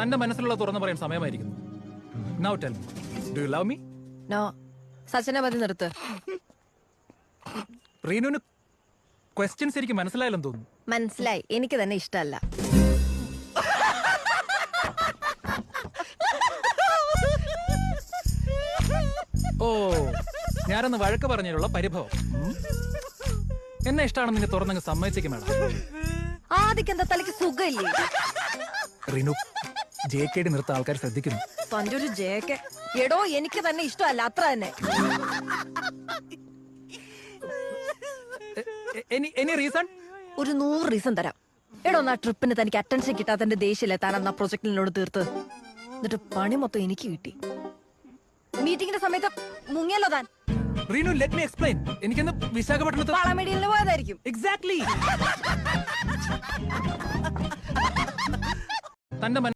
തന്റെ മനസ്സിലുള്ള തുറന്നു പറയാൻ സമയമായിരിക്കുന്നു. Now tell do you love me no സച്ചിനെ മതി നിർത്ത്. റീനുവിന് ക്വസ്റ്റ്യൻസ് എനിക്ക് മനസ്സിലായാലെന്ന് തോന്നുന്നു. മനസ്സിലായി. എനിക്ക് തന്നെ ഇഷ്ടമല്ല. ഓ ഞാനൊന്ന് വഴക്ക് പറഞ്ഞതിലുള്ള പരിഭവം. എന്നെ ഇഷ്ടമാണെന്ന് നിന്നെ തുറന്നങ്ങ് സമ്മതിച്ചേക്കും മേഡം. ആദ്യക്ക് എന്താ തലയ്ക്ക് സുഖമില്ലേ? റീനു ജെ കെ ഡി നിർത്ത ആൾക്കാർ ശ്രദ്ധിക്കുന്നു. പണ്ടൊരു ജേക്ക് എടോ എനിക്ക് തന്നെ ഇഷ്ടമല്ല അത്ര തന്നെ. എനി റീസൺ ഒരു നൂറ് റീസൺ തരാം. എടോ എന്നാ ട്രിപ്പിന് തനിക്ക് അറ്റൻഷൻ കിട്ടാത്തന്റെ ദേഷ്യല്ലേ? താൻ ആ പ്രൊജക്ടിനോട് തീർത്ത്. എന്നിട്ട് പണി മൊത്തം എനിക്ക് കിട്ടി. മീറ്റിംഗിന്റെ സമയത്ത് മുങ്ങിയല്ലോ താൻ. റീനു ലെറ്റ് മീ എക്സ്പ്ലെയിൻ എനിക്കിന്ന് വിശാഖപട്ടണത്ത് വളമെടിയിൽ പോയതായിരിക്കും. എക്സാക്ട്ലി തന്റെ